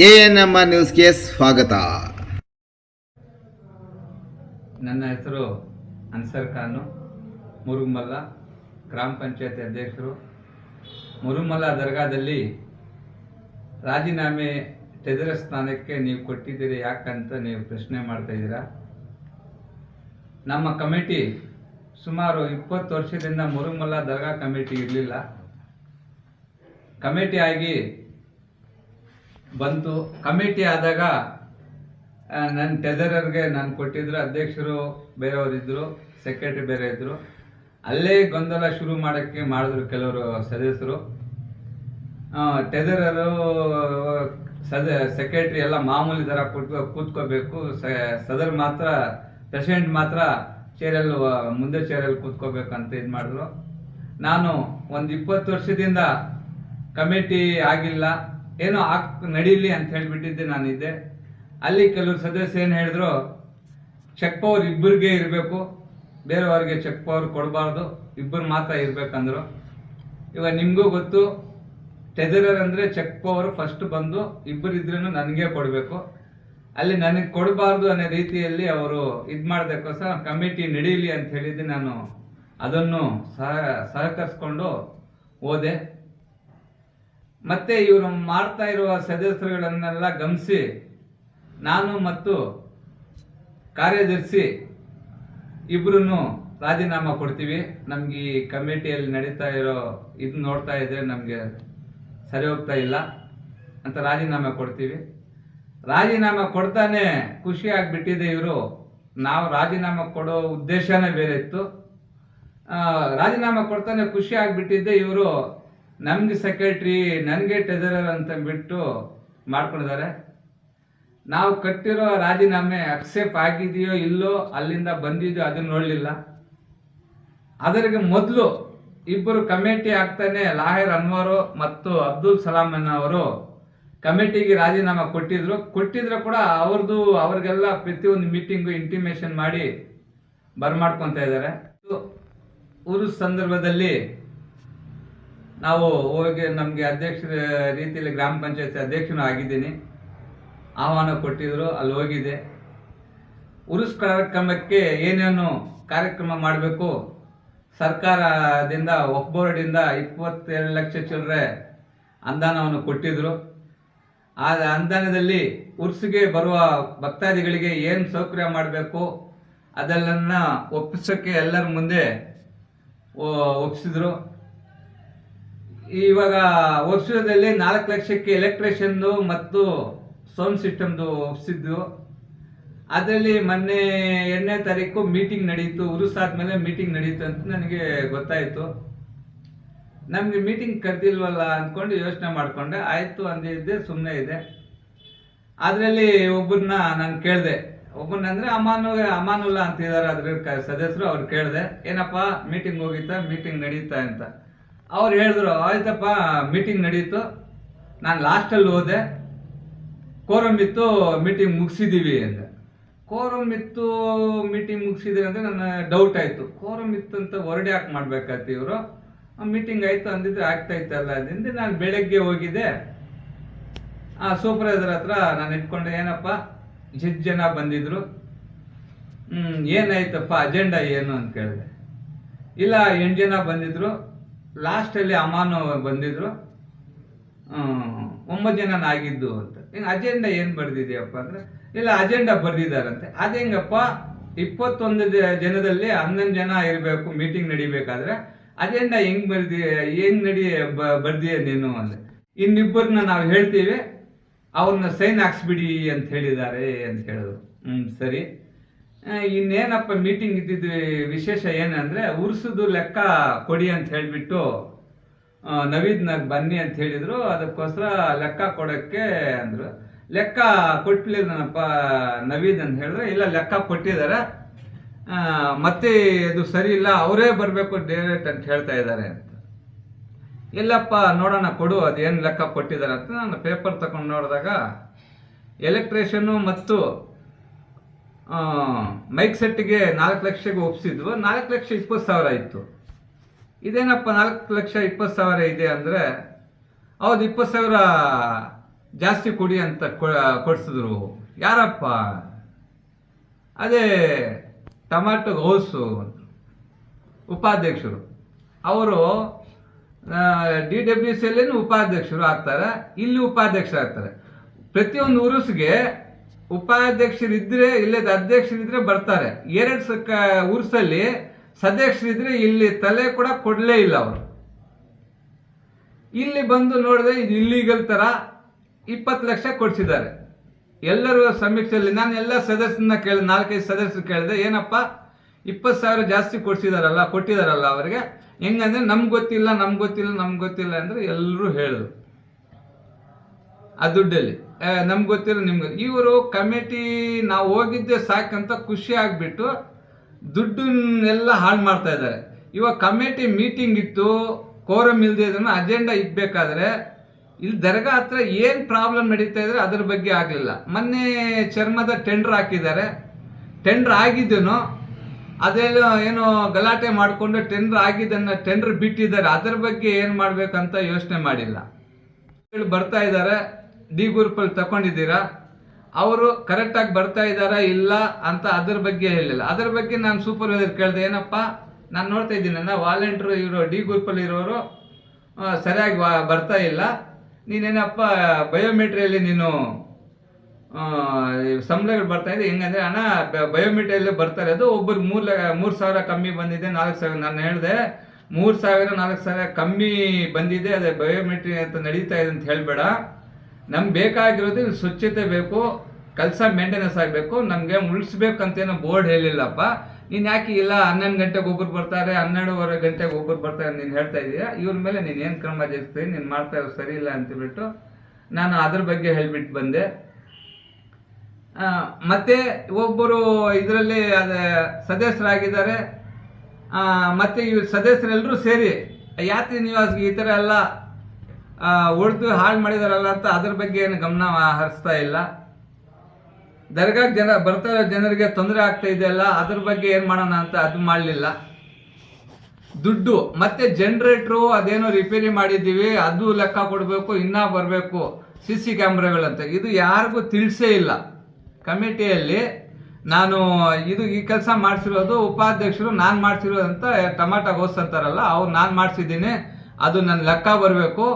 A N M R ನ್ಯೂಸ್ಗೆ ಸ್ವಾಗತ. ನನ್ನ ಹೆಸರು ಅನ್ಸರ್ ಖಾನು. ಮುರುಮಲ್ಲ ಗ್ರಾಮ ಪಂಚಾಯತಿ ಅಧ್ಯಕ್ಷರು. ಮುರುಮಲ್ಲ ದರ್ಗಾದಲ್ಲಿ ರಾಜೀನಾಮೆ ಟೆದರ ಸ್ಥಾನಕ್ಕೆ ನೀವು ಕೊಟ್ಟಿದ್ದೀರಿ ಯಾಕಂತ ನೀವು ಪ್ರಶ್ನೆ ಮಾಡ್ತಾ ಇದ್ದೀರಾ? ನಮ್ಮ ಕಮಿಟಿ ಸುಮಾರು ಇಪ್ಪತ್ತು ವರ್ಷದಿಂದ ಮುರುಮಲ್ಲ ದರ್ಗಾ ಕಮಿಟಿ ಇರಲಿಲ್ಲ. ಕಮಿಟಿ ಆಗಿ ಬಂತು. ಕಮಿಟಿ ಆದಾಗ ನನ್ನ ಟೆದರರ್ಗೆ ನಾನು ಕೊಟ್ಟಿದ್ರು, ಅಧ್ಯಕ್ಷರು ಬೇರೆಯವರಿದ್ದರು ಸೆಕ್ರೆಟ್ರಿ ಬೇರೆ ಇದ್ದರು ಅಲ್ಲೇ ಗೊಂದಲ ಶುರು ಮಾಡೋಕ್ಕೆ ಮಾಡಿದ್ರು ಕೆಲವರು ಸದಸ್ಯರು. ಟೆದರರು ಸದ ಸೆಕ್ರೆಟರಿ ಎಲ್ಲ ಮಾಮೂಲಿ ಥರ ಕೂತ್ಕೋ ಕೂತ್ಕೋಬೇಕು. ಸದರ್ ಮಾತ್ರ ಪ್ರೆಸಿಡೆಂಟ್ ಮಾತ್ರ ಚೇರಲ್ಲಿ ಮುಂದೆ ಚೇರಲ್ಲಿ ಕೂತ್ಕೋಬೇಕು ಅಂತ ಇದು ಮಾಡಿದ್ರು. ನಾನು ಒಂದು ಇಪ್ಪತ್ತು ವರ್ಷದಿಂದ ಕಮಿಟಿ ಆಗಿಲ್ಲ. ಏನೋ ಆಕ್ ನಡೀಲಿ ಅಂತ ಹೇಳಿಬಿಟ್ಟಿದ್ದೆ ನಾನಿದ್ದೆ. ಅಲ್ಲಿ ಕೆಲವರು ಸದಸ್ಯ ಏನು ಹೇಳಿದ್ರು ಚೆಕ್ ಪವರ್ ಇಬ್ಬರಿಗೆ ಇರಬೇಕು, ಬೇರೆಯವ್ರಿಗೆ ಚೆಕ್ ಪವರ್ ಕೊಡಬಾರ್ದು, ಇಬ್ಬರು ಮಾತ್ರ ಇರಬೇಕಂದ್ರು. ಇವಾಗ ನಿಮಗೂ ಗೊತ್ತು, ಟೆದರರ್ ಅಂದರೆ ಚೆಕ್ ಪವರ್ ಫಸ್ಟ್ ಬಂದು ಇಬ್ಬರು ಇದ್ರೂ ನನಗೆ ಕೊಡಬೇಕು. ಅಲ್ಲಿ ನನಗೆ ಕೊಡಬಾರ್ದು ಅನ್ನೋ ರೀತಿಯಲ್ಲಿ ಅವರು ಇದು ಮಾಡೋದಕ್ಕೋಸ್ಕರ ಕಮಿಟಿ ನಡೀಲಿ ಅಂತ ಹೇಳಿದ್ದೆ ನಾನು ಅದನ್ನು ಸಹ ಸಹಕರಿಸ್ಕೊಂಡು ಹೋದೆ. ಮತ್ತೆ ಇವರು ಮಾಡ್ತಾ ಇರುವ ಸದಸ್ಯರುಗಳನ್ನೆಲ್ಲ ಗಮನಿಸಿ, ನಾನು ಮತ್ತು ಕಾರ್ಯದರ್ಶಿ ಇಬ್ರು ರಾಜೀನಾಮೆ ಕೊಡ್ತೀವಿ. ನಮ್ಗೆ ಈ ಕಮಿಟಿಯಲ್ಲಿ ನಡೀತಾ ಇರೋ ಇದು ನೋಡ್ತಾ ಇದ್ರೆ ನಮಗೆ ಸರಿ ಹೋಗ್ತಾ ಇಲ್ಲ ಅಂತ ರಾಜೀನಾಮೆ ಕೊಡ್ತೀವಿ. ರಾಜೀನಾಮೆ ಕೊಡ್ತಾನೆ ಖುಷಿ ಆಗಿಬಿಟ್ಟಿದೆ ಇವರು. ನಾವು ರಾಜೀನಾಮೆ ಕೊಡೋ ಉದ್ದೇಶನೇ ಬೇರೆ ಇತ್ತು. ರಾಜೀನಾಮೆ ಕೊಡ್ತಾನೆ ಖುಷಿ ಆಗಿಬಿಟ್ಟಿದ್ದೆ ಇವರು. ನಮ್ಗೆ ಸೆಕ್ರೆಟ್ರಿ ನನಗೆ ಟ್ರೆಜರರ್ ಅಂತ ಬಿಟ್ಟು ಮಾಡ್ಕೊಂಡಿದ್ದಾರೆ. ನಾವು ಕಟ್ಟಿರೋ ರಾಜೀನಾಮೆ ಅಕ್ಸೆಪ್ಟ್ ಆಗಿದೆಯೋ ಇಲ್ಲೋ ಅಲ್ಲಿಂದ ಬಂದಿದೆಯೋ ಅದನ್ನ ನೋಡಲಿಲ್ಲ. ಅದರಿಗೆ ಮೊದಲು ಇಬ್ಬರು ಕಮಿಟಿ ಆಗ್ತಾನೆ ಲಾಹಿರ್ ಅನ್ವರು ಮತ್ತು ಅಬ್ದುಲ್ ಸಲಾಮನ್ ಅವರು ಕಮಿಟಿಗೆ ರಾಜೀನಾಮೆ ಕೊಟ್ಟಿದ್ರು. ಕೊಟ್ಟಿದ್ರು ಕೂಡ ಅವ್ರದ್ದು ಅವ್ರಿಗೆಲ್ಲ ಪ್ರತಿಯೊಂದು ಮೀಟಿಂಗು ಇಂಟಿಮೇಷನ್ ಮಾಡಿ ಬರ್ಮಾಡ್ಕೊತಾ ಇದ್ದಾರೆ. ಊರು ಸಂದರ್ಭದಲ್ಲಿ ನಾವು ಹೋಗಿ ನಮಗೆ ಅಧ್ಯಕ್ಷರ ರೀತಿಯಲ್ಲಿ ಗ್ರಾಮ ಪಂಚಾಯತ್ ಅಧ್ಯಕ್ಷನೂ ಆಗಿದ್ದೀನಿ. ಆಹ್ವಾನ ಕೊಟ್ಟಿದ್ರು, ಅಲ್ಲಿ ಹೋಗಿದೆ. ಉರುಸ್ ಕಾರ್ಯಕ್ರಮಕ್ಕೆ ಏನೇನು ಕಾರ್ಯಕ್ರಮ ಮಾಡಬೇಕು? ಸರ್ಕಾರದಿಂದ ವಕ್ ಬೋರ್ಡಿಂದ ಇಪ್ಪತ್ತೆರಡು ಲಕ್ಷ ಚಿಲ್ಲರೆ ಅನುದಾನವನ್ನು ಕೊಟ್ಟಿದ್ರು. ಆ ಅನುದಾನದಲ್ಲಿ ಉರ್ಸಿಗೆ ಬರುವ ಭಕ್ತಾದಿಗಳಿಗೆ ಏನು ಸೌಕರ್ಯ ಮಾಡಬೇಕು? ಅದೆಲ್ಲನ್ನ ಒಪ್ಪಿಸೋಕ್ಕೆ ಎಲ್ಲರ ಮುಂದೆ ಒಪ್ಪಿಸಿದ್ರು ಇವಾಗ ವರ್ಷದಲ್ಲಿ ನಾಲ್ಕು ಲಕ್ಷಕ್ಕೆ ಎಲೆಕ್ಟ್ರಿಷಿಯನ್ದು ಮತ್ತು ಸೌಂಡ್ ಸಿಸ್ಟಮ್ದು ಒಪ್ಸಿದ್ದು. ಅದರಲ್ಲಿ ಮೊನ್ನೆ ಎರಡನೇ ತಾರೀಕು ಮೀಟಿಂಗ್ ನಡೀತು, ಉರುಸಾದ್ಮೇಲೆ ಮೀಟಿಂಗ್ ನಡೀತು ಅಂತ ನನಗೆ ಗೊತ್ತಾಯಿತು. ನಮಗೆ ಮೀಟಿಂಗ್ ಕರೆದಿಲ್ವಲ್ಲ ಅಂದ್ಕೊಂಡು ಯೋಚನೆ ಮಾಡಿಕೊಂಡೆ. ಆಯಿತು ಅಂದಿದ್ದೆ ಸುಮ್ಮನೆ ಇದೆ ಅದರಲ್ಲಿ ಒಬ್ಬರನ್ನ ನಾನು ಕೇಳಿದೆ. ಒಬ್ಬನ ಅಂದ್ರೆ ಅಮಾನು, ಅಮಾನುಲ್ಲ ಅಂತಿದ್ದಾರೆ ಅದ್ರ ಸದಸ್ಯರು ಅವ್ರು ಕೇಳಿದೆ. ಏನಪ್ಪ ಮೀಟಿಂಗ್ ಹೋಗಿತ್ತಾ ಮೀಟಿಂಗ್ ನಡೀತಾ ಅಂತ. ಅವ್ರು ಹೇಳಿದ್ರು, ಆಯ್ತಪ್ಪ ಮೀಟಿಂಗ್ ನಡೀತು. ನಾನು ಲಾಸ್ಟಲ್ಲಿ ಹೋದೆ. ಕೋರಮ್ ಇತ್ತು ಮೀಟಿಂಗ್ ಮುಗಿಸಿದ್ದೀವಿ ಅಂತ. ಕೋರಮ್ ಇತ್ತು ಮೀಟಿಂಗ್ ಮುಗಿಸಿದ್ರಿ ಅಂದರೆ ನನ್ನ ಡೌಟ್ ಆಯಿತು. ಕೋರಮ್ ಇತ್ತು ಅಂತ ಹೊರಡೆ ಯಾಕೆ ಮಾಡ್ಬೇಕಾಯ್ತು ಇವರು? ಮೀಟಿಂಗ್ ಆಯಿತು ಅಂದಿದ್ರೆ ಆಗ್ತಾ ಇತ್ತಲ್ಲ ಅದರಿಂದ ನಾನು ಬೆಳಗ್ಗೆ ಹೋಗಿದ್ದೆ. ಆ ಸೂಪರ್ವೈಸರ್ ಹತ್ರ ನಾನು ಇಟ್ಕೊಂಡೆ, ಏನಪ್ಪ ಎಷ್ಟು ಜನ ಬಂದಿದ್ರು. ಏನಾಯ್ತಪ್ಪ ಅಜೆಂಡಾ ಏನು? ಅಂತ ಕೇಳಿದೆ. ಇಲ್ಲ, ಎಂಟು ಜನ ಬಂದಿದ್ರು. ಲಾಸ್ಟಲ್ಲಿ ಅಮಾನು ಬಂದಿದ್ರು. ಒಂಬತ್ತು ಜನ ಆಗಿದ್ದು ಅಂತ. ಇನ್ನು ಅಜೆಂಡಾ ಏನು ಬರೆದಿದೆಯಪ್ಪ ಅಂದ್ರೆ, ಇಲ್ಲ ಅಜೆಂಡಾ ಬರೆದಿದ್ದಾರಂತೆ. ಅದು ಹೆಂಗಪ್ಪ, ಇಪ್ಪತ್ತೊಂದು ಜನದಲ್ಲಿ ಹನ್ನೊಂದು ಜನ ಇರಬೇಕು ಮೀಟಿಂಗ್ ನಡಿಬೇಕಾದ್ರೆ ಅಜೆಂಡಾ ಹೆಂಗ್ ಬರ್ದಿ, ಏನು ನಡಿ ಬರ್ದಿಯ ನೀನು ಅಂದರೆ ಇನ್ನಿಬ್ಬರನ್ನ ನಾವು ಹೇಳ್ತೀವಿ ಅವ್ರನ್ನ ಸೈನ್ ಹಾಕ್ಸ್ಬಿಡಿ ಅಂತ ಹೇಳಿದ್ದಾರೆ ಅಂತ ಹೇಳಿದ್ರು. ಹ್ಞೂ ಸರಿ. ಇನ್ನೇನಪ್ಪ ಮೀಟಿಂಗ್ ಇದ್ದಿದ್ದು ವಿಶೇಷ ಏನಂದ್ರೆ, ಉರ್ಸದು ಲೆಕ್ಕ ಕೊಡಿ ಅಂತ ಹೇಳಿಬಿಟ್ಟು ನವೀದ್ನಾಗ ಬನ್ನಿ ಅಂತ ಹೇಳಿದ್ರು. ಅದಕ್ಕೋಸ್ಕರ ಲೆಕ್ಕ ಕೊಡೋಕ್ಕೆ ಅಂದ್ರು. ಲೆಕ್ಕ ಕೊಟ್ಲಿಲ್ಲನಪ್ಪ ನವೀದ್ ಅಂತ ಹೇಳಿದ್ರೆ, ಇಲ್ಲ, ಲೆಕ್ಕ ಕೊಟ್ಟಿದ್ದಾರೆ. ಮತ್ತೆ ಇದು ಸರಿ ಇಲ್ಲ, ಅವರೇ ಬರಬೇಕು ಡೈರೆಕ್ಟ್ ಅಂತ ಹೇಳ್ತಾ ಇದ್ದಾರೆ ಅಂತ. ಇಲ್ಲಪ್ಪ, ನೋಡೋಣ, ಕೊಡು. ಅದೇನು ಲೆಕ್ಕ ಕೊಟ್ಟಿದ್ದಾರೆ ಅಂತ ನಾನು ಪೇಪರ್ ತಗೊಂಡು ನೋಡಿದಾಗ ಎಲೆಕ್ಟ್ರಿಷಿಯನ್ನು ಮತ್ತು ಮೈಕ್ ಸೆಟ್ಗೆ ನಾಲ್ಕು ಲಕ್ಷಕ್ಕೆ ಒಪ್ಸಿದ್ವು. ನಾಲ್ಕು ಲಕ್ಷ ಇಪ್ಪತ್ತು ಸಾವಿರ ಇತ್ತು. ಇದೇನಪ್ಪ ನಾಲ್ಕು ಲಕ್ಷ ಇಪ್ಪತ್ತು ಸಾವಿರ ಇದೆ ಅಂದರೆ, ಹೌದು, ಇಪ್ಪತ್ತು ಸಾವಿರ ಜಾಸ್ತಿ ಕೊಡಿ ಅಂತ ಕೊಡ್ಸಿದ್ರು. ಯಾರಪ್ಪ? ಅದೇ ಟಮಾಟೋ ಹೌಸು ಉಪಾಧ್ಯಕ್ಷರು. ಅವರು ಡಿ ಡಬ್ಲ್ಯೂ ಸಿ ಉಪಾಧ್ಯಕ್ಷರು ಆಗ್ತಾರೆ. ಇಲ್ಲಿ ಉಪಾಧ್ಯಕ್ಷರು ಆಗ್ತಾರೆ ಪ್ರತಿಯೊಂದು ಉರುಸ್ಗೆ ಉಪಾಧ್ಯಕ್ಷರು ಇದ್ರೆ ಇಲ್ಲದ ಅಧ್ಯಕ್ಷರಿದ್ರೆ ಬರ್ತಾರೆ. ಎರಡು ಸಕ್ಕ ಉರ್ಸಲ್ಲಿ ಸದಸ್ಯರಿದ್ರೆ ಇಲ್ಲಿ ತಲೆ ಕೂಡ ಕೊಡಲೇ ಇಲ್ಲ ಅವರು. ಇಲ್ಲಿ ಬಂದು ನೋಡಿದ್ರೆ ಇದು ಇಲ್ಲಿಗಲ್ ತರ ಇಪ್ಪತ್ತು ಲಕ್ಷ ಕೊಡ್ಸಿದ್ದಾರೆ. ಎಲ್ಲರೂ ಸಮೀಕ್ಷೆಯಲ್ಲಿ ನಾನು ಎಲ್ಲ ಸದಸ್ಯರನ್ನ ಕೇಳಿದೆ ನಾಲ್ಕೈದು ಸದಸ್ಯರು ಕೇಳಿದೆ, ಏನಪ್ಪ? ಇಪ್ಪತ್ತು ಸಾವಿರ ಜಾಸ್ತಿ ಕೊಡ್ಸಿದಾರಲ್ಲ, ಕೊಟ್ಟಿದಾರಲ್ಲ ಅವರಿಗೆ? ಹೆಂಗಂದ್ರೆ ನಮ್ಗೆ ಗೊತ್ತಿಲ್ಲ ನಮ್ಗೆ ಗೊತ್ತಿಲ್ಲ ನಮ್ಗೆ ಗೊತ್ತಿಲ್ಲ ಅಂದ್ರೆ ಎಲ್ಲರೂ ಹೇಳಿದ್ರು. ಆ ದುಡ್ಡಲ್ಲಿ. ನಮ್ಗೆ ಗೊತ್ತಿಲ್ಲ ನಿಮ್ಗೆ. ಇವರು ಕಮಿಟಿ ನಾವು ಹೋಗಿದ್ದೆ ಸಾಕಂತ ಖುಷಿ ಆಗ್ಬಿಟ್ಟು ದುಡ್ಡನ್ನೆಲ್ಲ ಹಾಳು ಮಾಡ್ತಾ ಇದ್ದಾರೆ. ಇವಾಗ ಕಮಿಟಿ ಮೀಟಿಂಗ್ ಇತ್ತು ಕೋರಮ್ ಇಲ್ಲದೆ ಇದನ್ನು ಅಜೆಂಡಾ ಇಕ್ಬೇಕಾದ್ರೆ ಇಲ್ಲಿ ದರ್ಗಾ ಹತ್ರ ಏನು ಪ್ರಾಬ್ಲಮ್ ನಡೀತಾ ಇದ್ರೆ ಅದ್ರ ಬಗ್ಗೆ ಆಗಲಿಲ್ಲ. ಮೊನ್ನೆ ಚರ್ಮದ ಟೆಂಡರ್ ಹಾಕಿದ್ದಾರೆ. ಟೆಂಡರ್ ಆಗಿದ್ದನು ಅದೆಲ್ಲ ಏನೋ ಗಲಾಟೆ ಮಾಡಿಕೊಂಡು ಟೆಂಡರ್ ಆಗಿದ್ದನ್ನು ಟೆಂಡರ್ ಬಿಟ್ಟಿದ್ದಾರೆ. ಅದ್ರ ಬಗ್ಗೆ ಏನು ಮಾಡಬೇಕಂತ ಯೋಚನೆ ಮಾಡಿಲ್ಲ. ಬರ್ತಾ ಇದ್ದಾರೆ. ಡಿ ಗ್ರೂಪಲ್ಲಿ ತಗೊಂಡಿದ್ದೀರಾ ಅವರು ಕರೆಕ್ಟಾಗಿ ಬರ್ತಾ ಇದ್ದಾರಾ ಇಲ್ಲ ಅಂತ ಅದ್ರ ಬಗ್ಗೆ ಹೇಳಿಲ್ಲ. ಅದ್ರ ಬಗ್ಗೆ ನಾನು ಸೂಪರ್ವೈಸರ್ ಕೇಳಿದೆ, ಏನಪ್ಪ, ನಾನು ನೋಡ್ತಾ ಇದ್ದೀನಲ್ಲ ವಾಲಂಟ್ರು ಇರೋ ಡಿ ಗ್ರೂಪಲ್ಲಿ ಇರೋರು ಸರಿಯಾಗಿ ಬರ್ತಾ ಇಲ್ಲ. ನೀನೇನಪ್ಪ ಬಯೋಮೆಟ್ರಿಯಲ್ಲಿ ನೀನು ಸಂಬಳಗಳು ಬರ್ತಾ ಇದೆ, ಹೆಂಗಂದ್ರೆ ಅಣ್ಣ ಬಯೋಮೆಟ್ರಿಯಲ್ಲಿ ಬರ್ತಾರೆ. ಅದು ಒಬ್ಬರು ಮೂರು ಮೂರ್ ಸಾವಿರ ಕಮ್ಮಿ ಬಂದಿದೆ, ನಾಲ್ಕು ಸಾವಿರ, ನಾನು ಹೇಳಿದೆ, ಮೂರು ಸಾವಿರ, ನಾಲ್ಕು ಸಾವಿರ ಕಮ್ಮಿ ಬಂದಿದೆ, ಅದೇ ಬಯೋಮೆಟ್ರಿ ಅಂತ ನಡೀತಾ ಇದೆ ಅಂತ ಹೇಳ್ಬೇಡ. ನಮ್ಗೆ ಬೇಕಾಗಿರೋದು ಸ್ವಚ್ಛತೆ ಬೇಕು, ಕೆಲಸ ಮೇಂಟೆನೆನ್ಸ್ ಆಗಬೇಕು, ನಮಗೆ ಉಳಿಸ್ಬೇಕಂತೇನೋ ಬೋರ್ಡ್ ಹೇಳಿಲ್ಲಪ್ಪ. ನೀನು ಯಾಕೆ ಇಲ್ಲ ಹನ್ನೊಂದು ಗಂಟೆಗೆ ಒಬ್ಬರು ಬರ್ತಾರೆ, ಹನ್ನೆರಡೂವರೆ ಗಂಟೆಗೆ ಒಬ್ಬರು ಬರ್ತಾರೆ ನೀನು ಹೇಳ್ತಾ ಇದೀಯಾ? ಇವ್ರ ಮೇಲೆ ನೀನು ಏನು ಕ್ರಮ ಜರುಗಿಸ್ತೀನಿ ನೀನು ಮಾಡ್ತಾ ಇರೋ ಸರಿ ಇಲ್ಲ ಅಂತೇಳ್ಬಿಟ್ಟು ನಾನು ಅದ್ರ ಬಗ್ಗೆ ಹೇಳ್ಬಿಟ್ಟು ಬಂದೆ. ಮತ್ತೆ ಒಬ್ಬರು ಇದರಲ್ಲಿ ಅದೇ ಸದಸ್ಯರಾಗಿದ್ದಾರೆ. ಮತ್ತೆ ಈ ಸದಸ್ಯರೆಲ್ಲರೂ ಸೇರಿ, ಯಾತ್ರಿ ನಿವಾಸಿಗೆ ಈ ಥರ ಎಲ್ಲ ಹೊಡೆದು ಹಾಳು ಮಾಡಿದಾರಲ್ಲ ಅಂತ ಅದ್ರ ಬಗ್ಗೆ ಏನು ಗಮನ ಹರಿಸ್ತಾ ಇಲ್ಲ. ದರ್ಗಾ ಜನ ಬರ್ತಾ ಜನರಿಗೆ ತೊಂದರೆ ಆಗ್ತಾ ಇದೆಯಲ್ಲ ಅದ್ರ ಬಗ್ಗೆ ಏನು ಮಾಡೋಣ ಅಂತ ಅದು ಮಾಡಲಿಲ್ಲ. ದುಡ್ಡು, ಮತ್ತೆ ಜನ್ರೇಟ್ರು ಅದೇನೋ ರಿಪೇರಿ ಮಾಡಿದ್ದೀವಿ, ಅದು ಲೆಕ್ಕ ಕೊಡಬೇಕು, ಇನ್ನ ಬರಬೇಕು ಸಿ ಸಿ ಕ್ಯಾಮ್ರಾಗಳಂತ. ಇದು ಯಾರಿಗೂ ತಿಳಿಸೇ ಇಲ್ಲ. ಕಮಿಟಿಯಲ್ಲಿ ನಾನು ಇದು ಈ ಕೆಲಸ ಮಾಡಿಸಿರೋದು, ಉಪಾಧ್ಯಕ್ಷರು ನಾನು ಮಾಡಿಸಿರೋದಂತ ಟಮಾಟೋ ಗೋಸ್ ಅಂತಾರಲ್ಲ, ಅವ್ರು ನಾನು ಮಾಡಿಸಿದ್ದೀನಿ, ಅದು ನನ್ನ ಲೆಕ್ಕ ಬರಬೇಕು.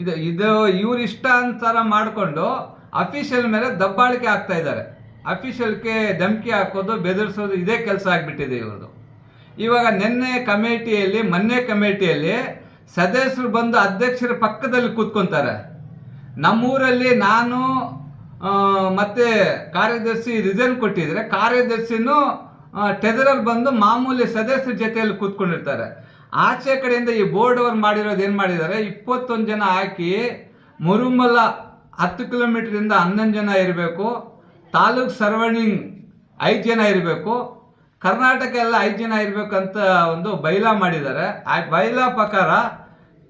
ಇದು ಇದು ಇವ್ರ ಇಷ್ಟ ಅಂತಾರ ಮಾಡಿಕೊಂಡು ಅಫಿಷಿಯಲ್ ಮೇಲೆ ದಬ್ಬಾಳಿಕೆ ಆಗ್ತಾ ಇದ್ದಾರೆ. ಅಫಿಷಿಯಲ್ಗೆ ಧಮಕಿ ಹಾಕೋದು, ಬೆದರಿಸೋದು ಇದೇ ಕೆಲಸ ಆಗಿಬಿಟ್ಟಿದೆ ಇವ್ರದ್ದು ಇವಾಗ ನಿನ್ನೆ ಕಮಿಟಿಯಲ್ಲಿ, ಮೊನ್ನೆ ಕಮಿಟಿಯಲ್ಲಿ ಸದಸ್ಯರು ಬಂದು ಅಧ್ಯಕ್ಷರ ಪಕ್ಕದಲ್ಲಿ ಕೂತ್ಕೊಂತಾರೆ. ನಮ್ಮೂರಲ್ಲಿ ನಾನು ಮತ್ತೆ ಕಾರ್ಯದರ್ಶಿ ರಿಸನ್ ಕೊಟ್ಟಿದ್ರೆ ಕಾರ್ಯದರ್ಶಿನೂ ಟೆದರರ್ ಬಂದು ಮಾಮೂಲಿ ಸದಸ್ಯರ ಜೊತೆಯಲ್ಲಿ ಕೂತ್ಕೊಂಡಿರ್ತಾರೆ. ಆಚೆ ಕಡೆಯಿಂದ ಈ ಬೋರ್ಡ್ ಅವ್ರು ಮಾಡಿರೋದು ಏನು ಮಾಡಿದ್ದಾರೆ? ಇಪ್ಪತ್ತೊಂದು ಜನ ಹಾಕಿ ಮುರುಮಲ ಹತ್ತು ಕಿಲೋಮೀಟರಿಂದ ಹನ್ನೊಂದು ಜನ ಇರಬೇಕು. ತಾಲೂಕ್ ಸರ್ವಣಿಂಗ್ ಐದು ಜನ ಇರಬೇಕು. ಕರ್ನಾಟಕ ಎಲ್ಲ ಐದು ಜನ ಇರಬೇಕಂತ ಒಂದು ಬೈಲಾ ಮಾಡಿದ್ದಾರೆ. ಆ ಬೈಲಾ ಪ್ರಕಾರ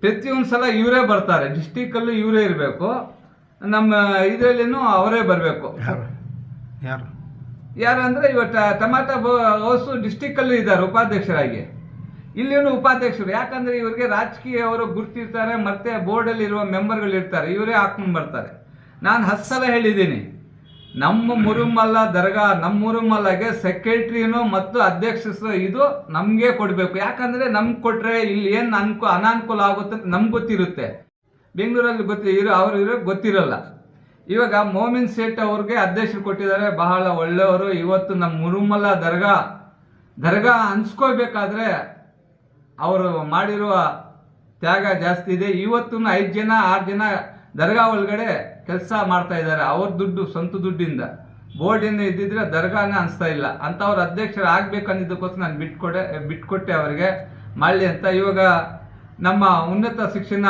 ಪ್ರತಿಯೊಂದು ಸಲ ಇವರೇ ಬರ್ತಾರೆ. ಡಿಸ್ಟಿಕಲ್ಲೂ ಇವರೇ ಇರಬೇಕು. ನಮ್ಮ ಇದರಲ್ಲಿನೂ ಅವರೇ ಬರಬೇಕು. ಯಾರು? ಯಾರು? ಯಾರಂದ್ರೆ ಇವತ್ತು ಟಮಾಟೋ ಹೌಸು ಡಿಸ್ಟಿಕಲ್ಲೂ ಇದ್ದಾರೆ ಉಪಾಧ್ಯಕ್ಷರಾಗಿ. ಇಲ್ಲಿನೂ ಉಪಾಧ್ಯಕ್ಷರು, ಯಾಕಂದ್ರೆ ಇವರಿಗೆ ರಾಜಕೀಯ ಅವರು ಗುರ್ತಿರ್ತಾರೆ, ಮತ್ತೆ ಬೋರ್ಡಲ್ಲಿ ಇರುವ ಮೆಂಬರ್ಗಳು ಇರ್ತಾರೆ, ಇವರೇ ಹಾಕೊಂಡು ಬರ್ತಾರೆ. ನಾನು ಹತ್ತು ಸಲ ಹೇಳಿದ್ದೀನಿ, ನಮ್ಮ ಮುರುಮಲ್ಲ ದರ್ಗಾ, ನಮ್ಮ ಮುರುಮಲ್ಲಗೆ ಸೆಕ್ರೆಟ್ರಿನೂ ಮತ್ತು ಅಧ್ಯಕ್ಷ ಇದು ನಮಗೆ ಕೊಡಬೇಕು. ಯಾಕಂದ್ರೆ ನಮ್ಗೆ ಕೊಟ್ರೆ ಇಲ್ಲಿ ಏನು ಅನ್ಕೂ, ಅನಾನುಕೂಲ ಆಗುತ್ತೆ ನಮ್ಗೆ ಗೊತ್ತಿರುತ್ತೆ. ಬೆಂಗಳೂರಲ್ಲಿ ಗೊತ್ತಿ, ಇರೋ, ಅವರು ಇರೋ ಗೊತ್ತಿರಲ್ಲ. ಇವಾಗ ಮೋಮಿನ್ ಸೇಠ್ ಅವ್ರಿಗೆ ಅಧ್ಯಕ್ಷರು ಕೊಟ್ಟಿದ್ದಾರೆ, ಬಹಳ ಒಳ್ಳೆಯವರು. ಇವತ್ತು ನಮ್ಮ ಮುರುಮಲ್ಲ ದರ್ಗಾ ದರ್ಗಾ ಅನ್ಸ್ಕೋಬೇಕಾದ್ರೆ ಅವರು ಮಾಡಿರುವ ತ್ಯಾಗ ಜಾಸ್ತಿ ಇದೆ. ಇವತ್ತು ಐದು ಜನ, ಆರು ಜನ ದರ್ಗಾ ಒಳಗಡೆ ಕೆಲಸ ಮಾಡ್ತಾ ಇದ್ದಾರೆ. ಅವ್ರ ದುಡ್ಡು, ಸ್ವಂತ ದುಡ್ಡಿಂದ. ಬೋರ್ಡಿಂದ ಇದ್ದಿದ್ರೆ ದರ್ಗಾನ ಅನಿಸ್ತಾ ಇಲ್ಲ. ಅಂಥವ್ರ ಅಧ್ಯಕ್ಷರು ಆಗ್ಬೇಕಂದಿದ್ದಕ್ಕೋಸ್ಕರ ನಾನು ಬಿಟ್ಕೊಡೆ, ಬಿಟ್ಕೊಟ್ಟೆ ಅವರಿಗೆ. ಮಾಡಲಿ ಅಂತ ಇವಾಗ ನಮ್ಮ ಉನ್ನತ ಶಿಕ್ಷಣ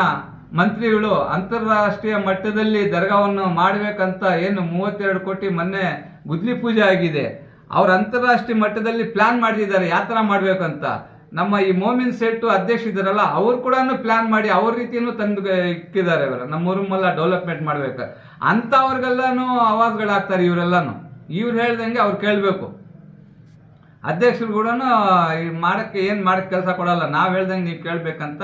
ಮಂತ್ರಿಗಳು ಅಂತಾರಾಷ್ಟ್ರೀಯ ಮಟ್ಟದಲ್ಲಿ ದರ್ಗಾವನ್ನು ಮಾಡಬೇಕಂತ ಏನು ಮೂವತ್ತೆರಡು ಕೋಟಿ ಮೊನ್ನೆ ಗುದ್ಲಿ ಪೂಜೆ ಆಗಿದೆ. ಅವ್ರು ಅಂತಾರಾಷ್ಟ್ರೀಯ ಮಟ್ಟದಲ್ಲಿ ಪ್ಲಾನ್ ಮಾಡಿದ್ದಾರೆ. ಯಾವ ಥರ ಮಾಡ್ಬೇಕಂತ? ನಮ್ಮ ಈ ಮೋಮಿನ್ ಸೇಟು ಅಧ್ಯಕ್ಷ ಇದ್ದಾರಲ್ಲ, ಅವ್ರು ಕೂಡ ಪ್ಲಾನ್ ಮಾಡಿ ಅವ್ರ ರೀತಿಯೂ ತಂದು ಇಕ್ಕಿದ್ದಾರೆ ಇವರ. ನಮ್ಮ ಊರಮ್ಮೆಲ್ಲ ಡೆವಲಪ್ಮೆಂಟ್ ಮಾಡ್ಬೇಕು. ಅಂಥವ್ರಿಗೆಲ್ಲಾನು ಅವಾಜ್ಗಳಾಗ್ತಾರೆ ಇವರೆಲ್ಲಾನು. ಇವ್ರು ಹೇಳ್ದಂಗೆ ಅವ್ರು ಕೇಳಬೇಕು. ಅಧ್ಯಕ್ಷರು ಕೂಡ ಮಾಡಕ್ಕೆ ಏನು ಮಾಡಕ್ಕೆ ಕೆಲಸ ಕೊಡಲ್ಲ. ನಾವು ಹೇಳ್ದಂಗೆ ನೀವು ಕೇಳಬೇಕಂತ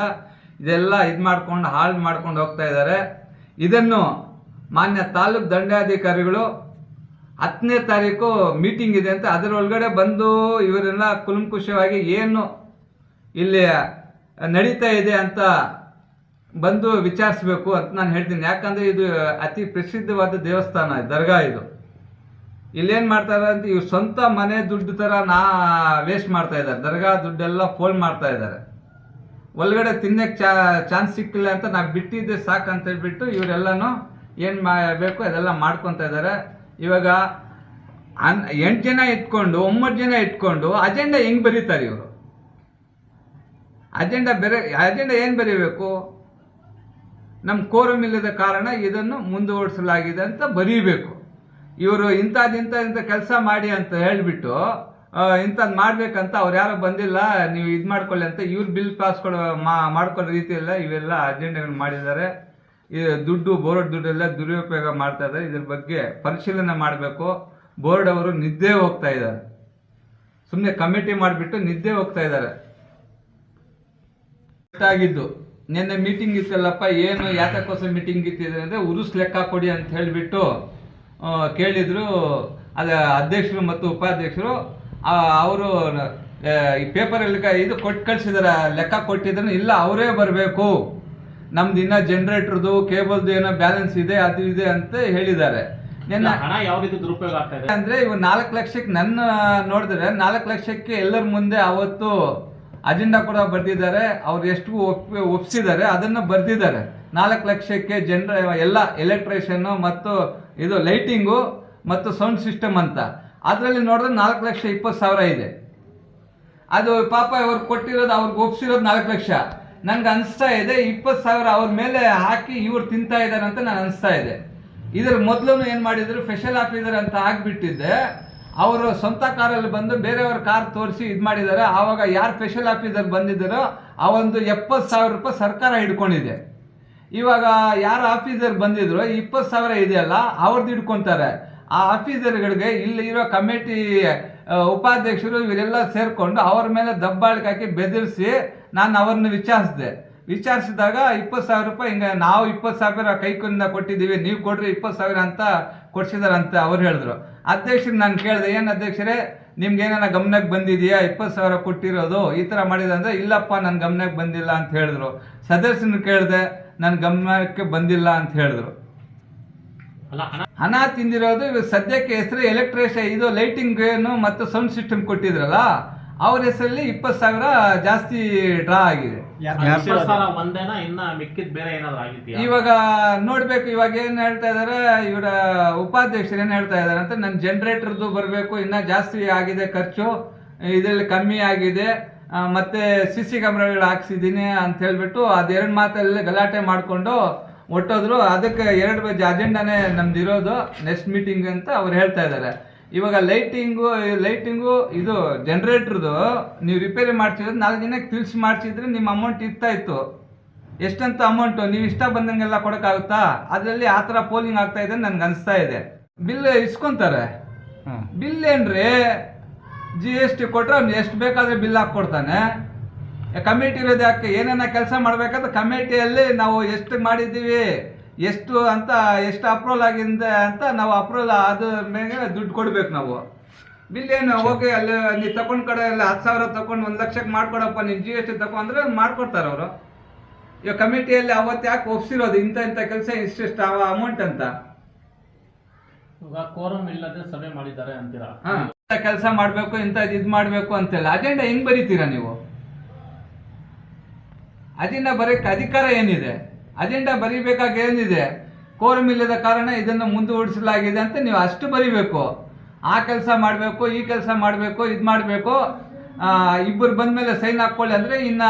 ಇದೆಲ್ಲ ಇದು ಮಾಡ್ಕೊಂಡು, ಹಾಳು ಮಾಡ್ಕೊಂಡು ಹೋಗ್ತಾ ಇದ್ದಾರೆ. ಇದನ್ನು ಮಾನ್ಯ ತಾಲೂಕು ದಂಡಾಧಿಕಾರಿಗಳು ಹತ್ತನೇ ತಾರೀಕು ಮೀಟಿಂಗ್ ಇದೆ ಅಂತ ಅದರ ಒಳಗಡೆ ಬಂದು ಇವರೆಲ್ಲ ಕುಲಂಕುಷವಾಗಿ ಏನು ಇಲ್ಲಿ ನಡೀತಾ ಇದೆ ಅಂತ ಬಂದು ವಿಚಾರಿಸ್ಬೇಕು ಅಂತ ನಾನು ಹೇಳ್ತೀನಿ. ಯಾಕಂದ್ರೆ ಇದು ಅತಿ ಪ್ರಸಿದ್ಧವಾದ ದೇವಸ್ಥಾನ, ದರ್ಗಾ ಇದು. ಇಲ್ಲೇನು ಮಾಡ್ತಾರೆ ಅಂತ ಇವ್ರು ಸ್ವಂತ ಮನೆ ದುಡ್ಡು ಥರ ನಾ ವೇಸ್ಟ್ ಮಾಡ್ತಾ ಇದ್ದಾರೆ. ದರ್ಗಾ ದುಡ್ಡೆಲ್ಲ ಫೋನ್ ಮಾಡ್ತಾ ಇದ್ದಾರೆ. ಒಳಗಡೆ ತಿನ್ನಕ್ಕೆ ಚಾ ಚಾನ್ಸ್ ಸಿಕ್ಕಿಲ್ಲ ಅಂತ ನಾವು ಬಿಟ್ಟಿದ್ದೆ ಸಾಕು ಅಂತ ಹೇಳ್ಬಿಟ್ಟು ಇವರೆಲ್ಲನೂ ಏನು ಮಾಡಬೇಕು ಅದೆಲ್ಲ ಮಾಡ್ಕೊತಾ ಇದ್ದಾರೆ. ಇವಾಗ ಅನ್, ಎಂಟು ಜನ ಇಟ್ಕೊಂಡು, ಒಂಬತ್ತು ಜನ ಇಟ್ಕೊಂಡು ಅಜೆಂಡಾ ಹೆಂಗ್ ಬರೀತಾರೆ ಇವರು? ಅಜೆಂಡಾ ಬೇರೆ, ಅಜೆಂಡಾ ಏನು ಬರೀಬೇಕು? ನಮ್ಮ ಕೋರಮ್ ಇಲ್ಲದ ಕಾರಣ ಇದನ್ನು ಮುಂದುವರಿಸಲಾಗಿದೆ ಅಂತ ಬರೀಬೇಕು. ಇವರು ಇಂಥದ್ದು ಇಂಥ ಇಂಥ ಕೆಲಸ ಮಾಡಿ ಅಂತ ಹೇಳಿಬಿಟ್ಟು ಇಂಥದ್ದು ಮಾಡಬೇಕಂತ ಅವ್ರು ಯಾರು ಬಂದಿಲ್ಲ, ನೀವು ಇದು ಮಾಡ್ಕೊಳ್ಳಿ ಅಂತ ಇವ್ರು ಬಿಲ್ ಪಾಸ್ ಕೊಡೋ ಮಾಡ್ಕೊಳ್ಳೋ ರೀತಿಯೆಲ್ಲ ಇವೆಲ್ಲ ಅಜೆಂಡಾಗಳು ಮಾಡಿದ್ದಾರೆ. ದುಡ್ಡು, ಬೋರ್ಡ್ ದುಡ್ಡೆಲ್ಲ ದುರುಪಯೋಗ ಮಾಡ್ತಾ ಇದ್ದಾರೆ. ಇದ್ರ ಬಗ್ಗೆ ಪರಿಶೀಲನೆ ಮಾಡಬೇಕು. ಬೋರ್ಡ್ ಅವರು ನಿದ್ದೆ ಹೋಗ್ತಾ ಇದ್ದಾರೆ. ಸುಮ್ಮನೆ ಕಮಿಟಿ ಮಾಡಿಬಿಟ್ಟು ನಿದ್ದೆ ಹೋಗ್ತಾ ಇದ್ದಾರೆ. ಆಗಿದ್ದು ನಿನ್ನೆ ಮೀಟಿಂಗ್ ಇತ್ತಲ್ಲಪ್ಪ ಏನು ಯಾತಕ್ಕೋಸ್ಕರ ಮೀಟಿಂಗ್ ಇತ್ತಿದೆ ಅಂದ್ರೆ ಉರುಸ್ ಲೆಕ್ಕ ಕೊಡಿ ಅಂತ ಹೇಳಿಬಿಟ್ಟು ಕೇಳಿದ್ರು. ಅದ ಅಧ್ಯಕ್ಷರು ಮತ್ತು ಉಪಾಧ್ಯಕ್ಷರು ಅವರು ಈ ಪೇಪರಲ್ಲಿ ಇದು ಕೊಟ್ಟು ಕಳ್ಸಿದಾರ ಲೆಕ್ಕ ಕೊಟ್ಟಿದ್ರೆ ಇಲ್ಲ ಅವರೇ ಬರಬೇಕು. ನಮ್ದು ಇನ್ನ ಜನರೇಟರ್ದು ಕೇಬಲ್ದು ಏನೋ ಬ್ಯಾಲೆನ್ಸ್ ಇದೆ ಅದು ಇದೆ ಅಂತ ಹೇಳಿದ್ದಾರೆ. ನಿನ್ನ ಹಣ ಯಾವ ರೀತಿ ದುರುಪಯೋಗ ಆಗ್ತಾ ಇದೆ? ಅಂದ್ರೆ ಇವ್ ನಾಲ್ಕು ಲಕ್ಷಕ್ಕೆ ನನ್ನ ನೋಡಿದ್ರೆ ನಾಲ್ಕು ಲಕ್ಷಕ್ಕೆ ಎಲ್ಲರ ಮುಂದೆ ಅವತ್ತು ಅಜೆಂಡಾ ಕೂಡ ಬರೆದಿದ್ದಾರೆ. ಅವ್ರು ಎಷ್ಟು ಒಪ್ಪಿ ಒಪ್ಸಿದ್ದಾರೆ ಅದನ್ನ ಬರೆದಿದ್ದಾರೆ. ನಾಲ್ಕು ಲಕ್ಷಕ್ಕೆ ಜನರ ಎಲ್ಲ ಎಲೆಕ್ಟ್ರಿಷನ್ನು ಮತ್ತು ಇದು ಲೈಟಿಂಗು ಮತ್ತು ಸೌಂಡ್ ಸಿಸ್ಟಮ್ ಅಂತ. ಅದರಲ್ಲಿ ನೋಡಿದ್ರೆ ನಾಲ್ಕು ಲಕ್ಷ ಇಪ್ಪತ್ತು ಸಾವಿರ ಇದೆ. ಅದು ಪಾಪ ಅವ್ರು ಕೊಟ್ಟಿರೋದು ಅವ್ರಿಗೆ ಒಪ್ಸಿರೋದು ನಾಲ್ಕು ಲಕ್ಷ. ನನಗೆ ಅನಿಸ್ತಾ ಇದೆ, ಇಪ್ಪತ್ತು ಸಾವಿರ ಅವ್ರ ಮೇಲೆ ಹಾಕಿ ಇವ್ರು ತಿಂತಾ ಇದ್ದಾರೆ ಅಂತ ನಾನು ಅನಿಸ್ತಾ ಇದೆ. ಇದ್ರ ಮೊದಲು ಏನು ಮಾಡಿದ್ರು ಸ್ಪೆಷಲ್ ಆಫೀಸರ್ ಅಂತ ಹಾಕ್ಬಿಟ್ಟಿದ್ದೆ ಅವರು ಸ್ವಂತ ಕಾರಲ್ಲಿ ಬಂದು ಬೇರೆಯವ್ರ ಕಾರ್ ತೋರಿಸಿ ಇದು ಮಾಡಿದ್ದಾರೆ. ಆವಾಗ ಯಾರು ಸ್ಪೆಷಲ್ ಆಫೀಸರ್ ಬಂದಿದ್ದಾರೋ ಆ ಒಂದು ಎಪ್ಪತ್ತು ಸಾವಿರ ರೂಪಾಯಿ ಸರ್ಕಾರ ಹಿಡ್ಕೊಂಡಿದೆ. ಇವಾಗ ಯಾರು ಆಫೀಸರ್ ಬಂದಿದ್ರು ಇಪ್ಪತ್ತು ಸಾವಿರ ಇದೆಯಲ್ಲ ಅವ್ರದ್ದು ಹಿಡ್ಕೊಂತಾರೆ. ಆ ಆಫೀಸರ್ಗಳಿಗೆ ಇಲ್ಲಿ ಇರೋ ಕಮಿಟಿ ಉಪಾಧ್ಯಕ್ಷರು ಇವರೆಲ್ಲ ಸೇರಿಕೊಂಡು ಅವ್ರ ಮೇಲೆ ದಬ್ಬಾಳಿಕೆ ಹಾಕಿ ಬೆದರಿಸಿ ನಾನು ಅವ್ರನ್ನ ವಿಚಾರಿಸಿದೆ. ವಿಚಾರಿಸಿದಾಗ ಇಪ್ಪತ್ತು ಸಾವಿರ ರೂಪಾಯಿ ಹಿಂಗೆ ನಾವು ಇಪ್ಪತ್ತು ಸಾವಿರ ಕೈಕೊಂಡಿಂದ ಕೊಟ್ಟಿದ್ದೀವಿ ನೀವು ಕೊಡ್ರಿ ಇಪ್ಪತ್ತು ಸಾವಿರ ಅಂತ ಕೊಡ್ಸಿದಾರಂತೆ ಅವ್ರು ಹೇಳಿದ್ರು. ಅಧ್ಯಕ್ಷರು ನಾನು ಕೇಳಿದೆ ಏನು ಅಧ್ಯಕ್ಷರೇ ನಿಮ್ಗೆ ಏನಾರ ಗಮನಕ್ಕೆ ಬಂದಿದೆಯಾ? ಇಪ್ಪತ್ತು ಸಾವಿರ ಕೊಟ್ಟಿರೋದು ಈ ಥರ ಮಾಡಿದಂದ್ರೆ ಇಲ್ಲಪ್ಪ ನನ್ನ ಗಮನಕ್ಕೆ ಬಂದಿಲ್ಲ ಅಂತ ಹೇಳಿದ್ರು. ಸದಸ್ಯನ ಕೇಳಿದೆ ನನ್ನ ಗಮನಕ್ಕೆ ಬಂದಿಲ್ಲ ಅಂತ ಹೇಳಿದ್ರು. ಅಲ್ಲ ಹಣ ತಿಂದಿರೋದು ಇವಾಗ ಸದ್ಯಕ್ಕೆ ಹೆಸರು ಎಲೆಕ್ಟ್ರಿಷಿಯನ್ ಇದು ಲೈಟಿಂಗ್ ಏನು ಮತ್ತು ಸೌಂಡ್ ಸಿಸ್ಟಮ್ ಕೊಟ್ಟಿದ್ರಲ್ಲ? ಅವ್ರ ಹೆಸರಲ್ಲಿ ಇಪ್ಪತ್ತು ಸಾವಿರ ಜಾಸ್ತಿ ಡ್ರಾ ಆಗಿದೆ. ಇಪ್ಪತ್ತು ಸಾವಿರ ಒಂದೇನ ಇನ್ನ ಮಿಕ್ಕಿದ್ ಬೇರೆ ಏನಾದ್ರು ಆಗಿದ್ಯಾ? ಇವಾಗ ನೋಡ್ಬೇಕು ಇವಾಗ ಏನ್ ಹೇಳ್ತಾ ಇದಾರೆ ಇವರ ಉಪಾಧ್ಯಕ್ಷರು ಏನ್ ಹೇಳ್ತಾ ಇದಾರೆ ಅಂತ ನನ್ನ ಜನರೇಟರ್ದು ಬರಬೇಕು ಇನ್ನ ಜಾಸ್ತಿ ಆಗಿದೆ ಖರ್ಚು ಇದರಲ್ಲಿ ಕಮ್ಮಿ ಆಗಿದೆ ಮತ್ತೆ ಸಿ ಸಿ ಕ್ಯಾಮ್ರಾಗಳು ಹಾಕ್ಸಿದೀನಿ ಅಂತ ಹೇಳ್ಬಿಟ್ಟು ಅದೆರಡು ಮಾತಲ್ಲಿ ಗಲಾಟೆ ಮಾಡ್ಕೊಂಡು ಒಟ್ಟೋದ್ರು ಅದಕ್ಕೆ ಎರಡು ಅಜೆಂಡಾನೇ ನಮ್ದು ಇರೋದು ನೆಕ್ಸ್ಟ್ ಮೀಟಿಂಗ್ ಅಂತ ಅವ್ರು ಹೇಳ್ತಾ ಇದ್ದಾರೆ ಇವಾಗ ಲೈಟಿಂಗು ಲೈಟಿಂಗು ಇದು ಜನರೇಟರ್ದು ನೀವು ರಿಪೇರಿ ಮಾಡ್ಸಿದ್ರೆ ನಾಲ್ಕು ದಿನಕ್ಕೆ ತಿಳಿಸಿ ಮಾಡಿಸಿದ್ರೆ ನಿಮ್ಮ ಅಮೌಂಟ್ ಇರ್ತಾಯಿತ್ತು ಎಷ್ಟಂತ ಅಮೌಂಟು ನೀವು ಇಷ್ಟ ಬಂದಂಗೆಲ್ಲ ಕೊಡೋಕ್ಕಾಗುತ್ತಾ? ಅದರಲ್ಲಿ ಆ ಥರ ಪೋಲಿಂಗ್ ಆಗ್ತಾ ಇದೆ ನನಗೆ ಅನಿಸ್ತಾ ಇದೆ. ಬಿಲ್ ಇಸ್ಕೊಂತಾರೆ. ಬಿಲ್ ಏನ್ರಿ? ಜಿ ಎಸ್ ಟಿ ಕೊಟ್ರೆ ಅವ್ನು ಎಷ್ಟು ಬೇಕಾದ್ರೆ ಬಿಲ್ ಹಾಕ್ಕೊಡ್ತಾನೆ. ಕಮಿಟಿ ಇರೋದು ಯಾಕೆ ಏನೇನ ಕೆಲಸ ಮಾಡ್ಬೇಕಾದ್ರೆ ಕಮಿಟಿಯಲ್ಲಿ ನಾವು ಎಷ್ಟು ಮಾಡಿದ್ದೀವಿ? ಎಷ್ಟು ಅಂತ ಎಷ್ಟು ಅಪ್ರೂವಲ್ ಆಗಿದೆ ಅಂತ ನಾವು ಅಪ್ರೂವಲ್ ಅದ್ರ ಮೇಲೆ ದುಡ್ಡು ಕೊಡ್ಬೇಕು ನಾವು. ಬಿಲ್ ಏನು ಹೋಗಿ ಅಲ್ಲಿ ನೀವು ತಗೊಂಡ್ ಕಡೆ ಎಲ್ಲ ಹತ್ತು ಸಾವಿರ ತಕೊಂಡು ಒಂದು ಲಕ್ಷಕ್ಕೆ ಮಾಡ್ಕೊಡಪ್ಪ ನೀನು ಜಿ ಎಸ್ ಟಿ ತಗೊಂಡ್ರೆ ಮಾಡ್ಕೊಡ್ತಾರೆ ಅವರು. ಇವಾಗ ಕಮಿಟಿಯಲ್ಲಿ ಅವತ್ತು ಯಾಕೆ ಒಪ್ಸಿರೋದು ಇಂಥ ಇಂಥ ಕೆಲಸ ಇಷ್ಟಿಷ್ಟು ಅಮೌಂಟ್ ಅಂತ? ಇವಾಗ ಕೋರಂ ಇಲ್ಲದೆ ಸಭೆ ಮಾಡಿದ್ದಾರೆ ಅಂತೀರಾ? ಕೆಲಸ ಮಾಡಬೇಕು ಇಂಥ ಇದು ಮಾಡಬೇಕು ಅಂತೆಲ್ಲ ಅಜೆಂಡಾ ಹೆಂಗ್ ಬರೀತೀರಾ ನೀವು? ಅಜೆಂಡಾ ಬರೋಕ್ಕೆ ಅಧಿಕಾರ ಏನಿದೆ? ಅಜೆಂಡಾ ಬರೀಬೇಕಾಗೇನಿದೆ ಕೋರಮ್ ಇಲ್ಲದ ಕಾರಣ ಇದನ್ನು ಮುಂದುವರಿಸಲಾಗಿದೆ ಅಂತ ನೀವು ಅಷ್ಟು ಬರಿಬೇಕು. ಆ ಕೆಲಸ ಮಾಡಬೇಕು, ಈ ಕೆಲಸ ಮಾಡಬೇಕು, ಇದು ಮಾಡಬೇಕು. ಇಬ್ಬರು ಬಂದ ಮೇಲೆ ಸೈನ್ ಹಾಕ್ಕೊಳ್ಳಿ ಅಂದರೆ ಇನ್ನು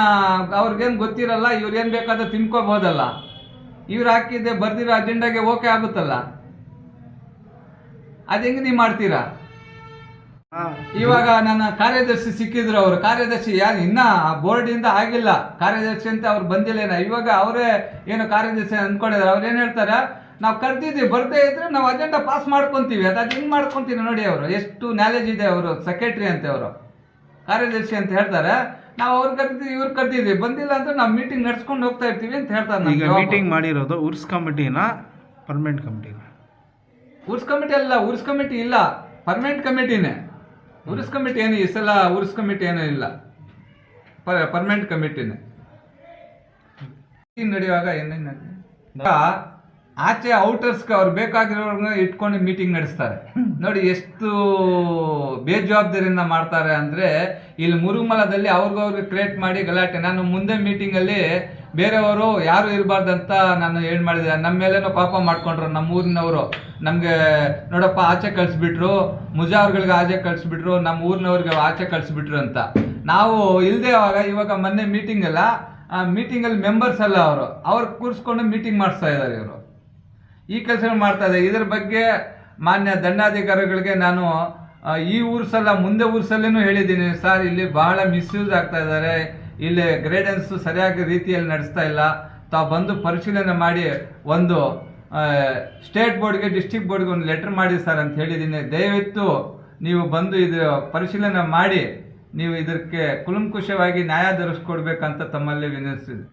ಅವ್ರಿಗೇನು ಗೊತ್ತಿರಲ್ಲ ಇವ್ರು ಏನು ಬೇಕಾದ್ರೆ ತಿನ್ಕೋಬೋದಲ್ಲ ಇವ್ರು ಹಾಕಿದ್ದೆ ಬರ್ದಿರೋ ಅಜೆಂಡಾಗೆ ಓಕೆ ಆಗುತ್ತಲ್ಲ? ಅದು ಹೆಂಗೆ ನೀವು ಮಾಡ್ತೀರಾ? ಇವಾಗ ನನ್ನ ಕಾರ್ಯದರ್ಶಿ ಸಿಕ್ಕಿದ್ರು ಅವರು. ಕಾರ್ಯದರ್ಶಿ ಯಾರು ಇನ್ನ ಬೋರ್ಡ್ ಇಂದ ಆಗಿಲ್ಲ. ಕಾರ್ಯದರ್ಶಿ ಅಂತ ಅವ್ರು ಬಂದಿಲ್ಲ. ಇವಾಗ ಅವರೇ ಏನು ಕಾರ್ಯದರ್ಶಿ ಅಂದ್ಕೊಂಡಿದ್ದಾರೆ ಅವ್ರು ಏನ್ ಹೇಳ್ತಾರೆ? ನಾವು ಕರ್ದಿದ್ದೀವಿ. ಬರ್ದೇ ಇದ್ರೆ ನಾವು ಅಜೆಂಡಾ ಪಾಸ್ ಮಾಡ್ಕೊಂತೀವಿ. ಅದು ಅದು ಹೆಂಗ್ ಮಾಡ್ಕೊಂತೀವಿ ನೋಡಿ ಅವರು. ಎಷ್ಟು ನಾಲೆಜ್ ಇದೆ ಅವರು. ಸೆಕ್ರೆಟರಿ ಅಂತ ಅವರು. ಕಾರ್ಯದರ್ಶಿ ಅಂತ ಹೇಳ್ತಾರೆ. ನಾವು ಅವ್ರು ಕರ್ದಿದ್ದೀವಿ ಇವ್ರು ಕರ್ದಿದ್ವಿ ಬಂದಿಲ್ಲ ಅಂದ್ರೆ ನಾವು ಮೀಟಿಂಗ್ ನಡ್ಸ್ಕೊಂಡು ಹೋಗ್ತಾ ಇರ್ತೀವಿ ಅಂತ ಹೇಳ್ತಾರೆ ಈಗ ಮೀಟಿಂಗ್ ಮಾಡಿರೋದು ಉರ್ಸ್ ಕಮಿಟಿನ ಪರ್ಮನೆಂಟ್ ಕಮಿಟಿ ಉರ್ಸ್ ಕಮಿಟಿ ಅಲ್ಲ ಉರ್ಸ್ ಕಮಿಟಿ ಇಲ್ಲ. ಪರ್ಮನೆಂಟ್ ಕಮಿಟಿನೇ. ಉರ್ಸ್ ಕಮಿಟಿ ಏನು ಈ ಸಲ ಉರ್ಸ್ ಕಮಿಟಿ ಏನೂ ಇಲ್ಲ ಪರ್ಮನೆಂಟ್ ಕಮಿಟಿನೇ ನಡೆಯುವಾಗ ಏನೇನು ಆಚೆ ಔಟರ್ಸ್ಗೆ ಅವ್ರು ಬೇಕಾಗಿರೋರ್ನ ಇಟ್ಕೊಂಡು ಮೀಟಿಂಗ್ ನಡೆಸ್ತಾರೆ. ನೋಡಿ, ಎಷ್ಟು ಬೇಜವಾಬ್ದಾರಿಯಿಂದ ಮಾಡ್ತಾರೆ ಅಂದ್ರೆ, ಇಲ್ಲಿ ಮುರುಮಲದಲ್ಲಿ ಅವ್ರಿಗವ್ರಿಗೆ ಕ್ರಿಯೇಟ್ ಮಾಡಿ ಗಲಾಟೆ. ನಾನು ಮುಂದೆ ಮೀಟಿಂಗ್ ಅಲ್ಲಿ ಬೇರೆಯವರು ಯಾರು ಇರಬಾರ್ದಂತ ನಾನು ಏನ್ ಮಾಡಿದೆ. ನಮ್ಮ ಮೇಲೇನೋ ಪಾಪ ಮಾಡ್ಕೊಂಡ್ರು, ನಮ್ಮ ಊರಿನವರು. ನಮಗೆ ನೋಡಪ್ಪ ಆಚೆ ಕಳಿಸ್ಬಿಟ್ರು ಮುಜಾವ್ರುಗಳಿಗೆ ಆಚೆ ಕಳಿಸ್ಬಿಟ್ರು, ನಮ್ಮ ಊರಿನವ್ರಿಗೆ ಆಚೆ ಕಳಿಸ್ಬಿಟ್ರು ಅಂತ. ನಾವು ಇಲ್ಲದೆ ಅವಾಗ ಇವಾಗ ಮೊನ್ನೆ ಮೀಟಿಂಗ್ ಅಲ್ಲ, ಆ ಮೀಟಿಂಗ್ ಅಲ್ಲಿ ಮೆಂಬರ್ಸ್ ಅಲ್ಲ ಅವರು. ಅವ್ರು ಕೂರಿಸ್ಕೊಂಡು ಮೀಟಿಂಗ್ ಮಾಡಿಸ್ತಾ ಇದ್ದಾರೆ ಇವರು. ಈ ಕೆಲಸ ಮಾಡ್ತಾ ಇದೆ ಇದ್ರ ಬಗ್ಗೆ ಮಾನ್ಯ ದಂಡಾಧಿಕಾರಿಗಳಿಗೆ ನಾನು ಈ ಊರ್ಸಲ್ಲ, ಮುಂದೆ ಊರ್ಸಲ್ಲೇನು ಹೇಳಿದ್ದೀನಿ. ಸರ್, ಇಲ್ಲಿ ಬಹಳ ಮಿಸ್ಯೂಸ್ ಆಗ್ತಾ ಇದ್ದಾರೆ ಇಲ್ಲಿ ಗ್ರೇಡೆನ್ಸ್ ಸರಿಯಾಗಿ ರೀತಿಯಲ್ಲಿ ನಡೆಸ್ತಾ ಇಲ್ಲ. ತಾವು ಬಂದು ಪರಿಶೀಲನೆ ಮಾಡಿ ಒಂದು ಸ್ಟೇಟ್ ಬೋರ್ಡ್ಗೆ ಡಿಸ್ಟಿಕ್ ಬೋರ್ಡ್ಗೆ ಒಂದು ಲೆಟರ್ ಮಾಡಿ ಸರ್ ಅಂತ ಹೇಳಿದ್ದೀನಿ. ದಯವಿಟ್ಟು ನೀವು ಬಂದು ಇದು ಪರಿಶೀಲನೆ ಮಾಡಿ, ನೀವು ಇದಕ್ಕೆ ಕುಲಂಕುಷವಾಗಿ ನ್ಯಾಯ ದೊರಕಿಸ್ಕೊಡ್ಬೇಕಂತ ತಮ್ಮಲ್ಲಿ ವಿನಂತಿಸಿದೆ